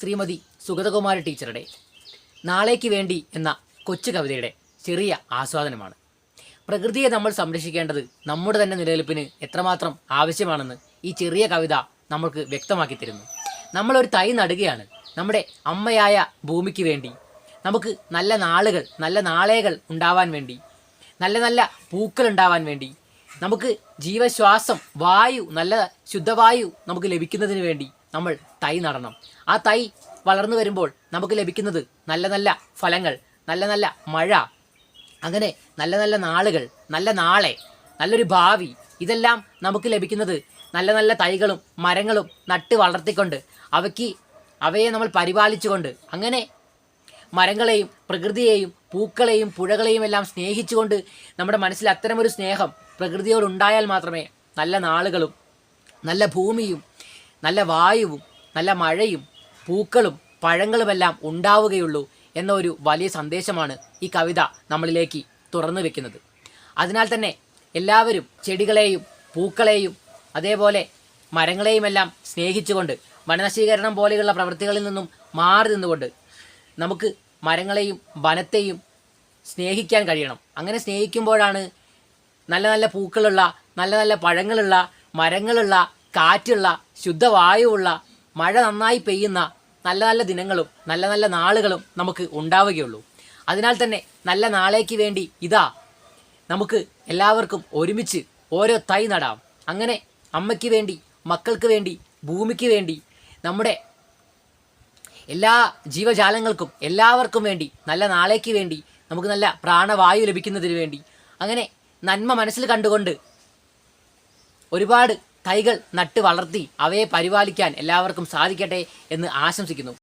ശ്രീമതി സുഗതകുമാരി ടീച്ചറുടെ നാളേക്ക് വേണ്ടി എന്ന കൊച്ചു കവിതയുടെ ചെറിയ ആസ്വാദനമാണ്. പ്രകൃതിയെ നമ്മൾ സംരക്ഷിക്കേണ്ടത് നമ്മുടെ തന്നെ നിലനിൽപ്പിന് എത്രമാത്രം ആവശ്യമാണെന്ന് ഈ ചെറിയ കവിത നമ്മൾക്ക് വ്യക്തമാക്കി തരുന്നു. നമ്മളൊരു തൈ നടുകയാണ്. നമ്മുടെ അമ്മയായ ഭൂമിക്ക് വേണ്ടി. നമുക്ക് നല്ല നാളുകൾ നല്ല നാളേകൾ ഉണ്ടാവാൻ വേണ്ടി. നല്ല നല്ല പൂക്കൾ ഉണ്ടാവാൻ വേണ്ടി. നമുക്ക് ജീവശ്വാസം വായു നല്ല ശുദ്ധവായു നമുക്ക് ലഭിക്കുന്നതിന് വേണ്ടി. നമ്മൾ തൈ നടണം. ആ തൈ വളർന്നു വരുമ്പോൾ നമുക്ക് ലഭിക്കുന്നത് നല്ല നല്ല ഫലങ്ങൾ നല്ല നല്ല മഴ അങ്ങനെ നല്ല നല്ല നാളുകൾ നല്ല നാളെ നല്ലൊരു ഭാവി. ഇതെല്ലാം നമുക്ക് ലഭിക്കുന്നത് നല്ല നല്ല തൈകളും മരങ്ങളും നട്ട് വളർത്തിക്കൊണ്ട് അവയ്ക്ക് അവയെ നമ്മൾ പരിപാലിച്ചുകൊണ്ട് അങ്ങനെ മരങ്ങളെയും പ്രകൃതിയെയും പൂക്കളെയും പുഴകളെയും എല്ലാം സ്നേഹിച്ചുകൊണ്ട് നമ്മുടെ മനസ്സിൽ അത്തരമൊരു സ്നേഹം പ്രകൃതിയോടുണ്ടായാൽ മാത്രമേ നല്ല നാളുകളും നല്ല ഭൂമിയും നല്ല വായുവും നല്ല മഴയും പൂക്കളും പഴങ്ങളുമെല്ലാം ഉണ്ടാവുകയുള്ളൂ എന്ന ഒരു വലിയ സന്ദേശമാണ് ഈ കവിത നമ്മളിലേക്ക് തുറന്നു വെക്കുന്നത്. അതിനാൽ തന്നെ എല്ലാവരും ചെടികളെയും പൂക്കളെയും അതേപോലെ മരങ്ങളെയുമെല്ലാം സ്നേഹിച്ചുകൊണ്ട് വനനശീകരണം പോലെയുള്ള പ്രവൃത്തികളിൽ നിന്നും മാറി നിന്നുകൊണ്ട് നമുക്ക് മരങ്ങളെയും വനത്തെയും സ്നേഹിക്കാൻ കഴിയണം. അങ്ങനെ സ്നേഹിക്കുമ്പോഴാണ് നല്ല നല്ല പൂക്കളുള്ള നല്ല നല്ല പഴങ്ങളുള്ള മരങ്ങളുള്ള കാറ്റുള്ള ശുദ്ധവായുവുള്ള മഴ നന്നായി പെയ്യുന്ന നല്ല നല്ല ദിനങ്ങളും നല്ല നല്ല നാളുകളും നമുക്ക് ഉണ്ടാവുകയുള്ളൂ. അതിനാൽ തന്നെ നല്ല നാളേക്ക് വേണ്ടി ഇതാ നമുക്ക് എല്ലാവർക്കും ഒരുമിച്ച് ഓരോ തൈ നടാം. അങ്ങനെ അമ്മയ്ക്ക് വേണ്ടി മക്കൾക്ക് വേണ്ടി ഭൂമിക്ക് വേണ്ടി നമ്മുടെ എല്ലാ ജീവജാലങ്ങൾക്കും എല്ലാവർക്കും വേണ്ടി നല്ല നാളേക്ക് വേണ്ടി നമുക്ക് നല്ല പ്രാണവായു ലഭിക്കുന്നതിന് വേണ്ടി അങ്ങനെ നന്മ മനസ്സിൽ കണ്ടുകൊണ്ട് ഒരുപാട് തൈകൾ നട്ട് വളർത്തി അവയെ പരിപാലിക്കാൻ എല്ലാവർക്കും സാധിക്കട്ടെ എന്ന് ആശംസിക്കുന്നു.